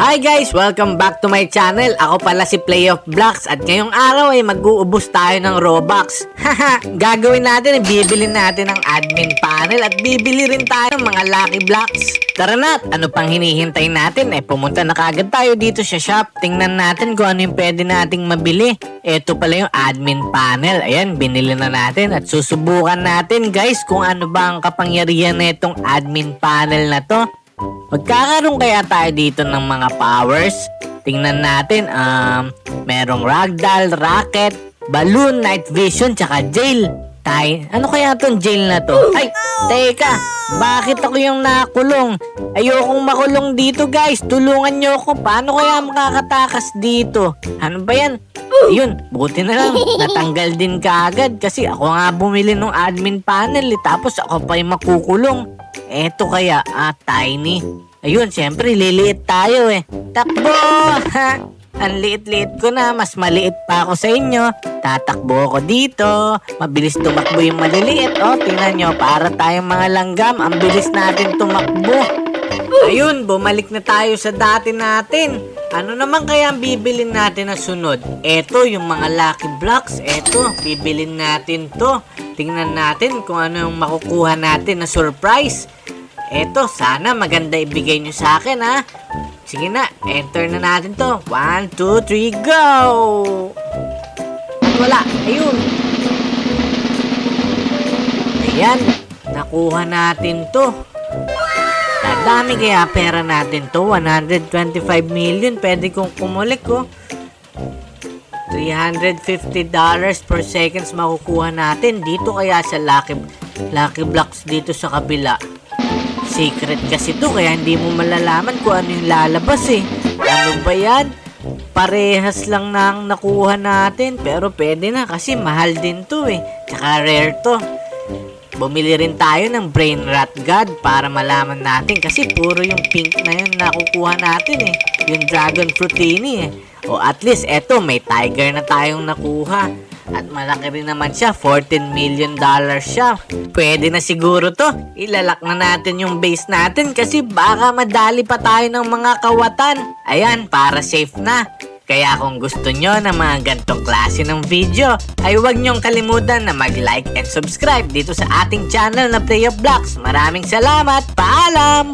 Hi guys! Welcome back to my channel. Ako pala si Play of Blocks at ngayong araw ay mag-uubos tayo ng Robux. Haha! Gagawin natin, bibili natin ng admin panel at bibili rin tayo ng mga Lucky Blocks. Tara na! Ano pang hinihintay natin? Eh pumunta na kagad tayo dito sa shop. Tingnan natin kung ano yung pwede nating mabili. Ito pala yung admin panel. Ayan, binili na natin at susubukan natin guys kung ano ba ang kapangyarihan na itong admin panel na to. Magkakaroon kaya tayo dito ng mga powers? Tingnan natin, um, merong ragdoll, rocket, balloon, night vision, tsaka jail. Tay, ano kaya tong jail na to? Ay, teka, bakit ako yung nakulong? Ayokong makulong dito guys, tulungan nyo ako. Paano kaya makakatakas dito? Ano ba yan? Ayun, buti na lang, natanggal din kaagad kasi ako nga bumili ng admin panel eh, tapos ako pa yung makukulong. Eto kaya, ah, tiny. Ayun, syempre, liliit tayo eh. Takbo! Ha? Ang liit-liit ko na, mas maliit pa ako sa inyo. Tatakbo ako dito. Mabilis tumakbo yung maliliit. Oh, tingnan nyo, para tayong mga langgam. Ang bilis natin tumakbo. Ayun, bumalik na tayo sa dati natin. Ano naman kaya ang bibilin natin na sunod? Eto, yung mga lucky blocks. Eto, bibilin natin to. Tingnan natin kung ano yung makukuha natin na surprise. Eto, sana maganda ibigay nyo sa akin ha. Sige na, enter na natin to. 1, 2, 3, go! Ayun. Ayan, nakuha natin to. Dami kaya pera natin to. 125 million. Pwede kong kumulik ko. $350 per seconds makukuha natin. Dito kaya sa Lucky, Lucky Blocks dito sa kabila. Secret kasi to kaya hindi mo malalaman kung ano yung lalabas eh. Ano ba yan? Parehas lang na ang nakuha natin pero pwede na kasi mahal din to eh. Tsaka rare to. Bumili rin tayo ng Brain Rat God para malaman natin kasi puro yung pink na yun nakukuha natin eh. Yung Dragon Fruitini eh. O at least eto may tiger na tayong nakuha. At malaki rin naman siya, 14 million dollars siya. Pwede na siguro to. Ilalak na natin yung base natin kasi baka madali pa tayo ng mga kawatan. Ayan, para safe na. Kaya kung gusto nyo ng mga gantong klase ng video, ay huwag nyong kalimutan na mag-like and subscribe dito sa ating channel na Play of Blocks. Maraming salamat! Paalam!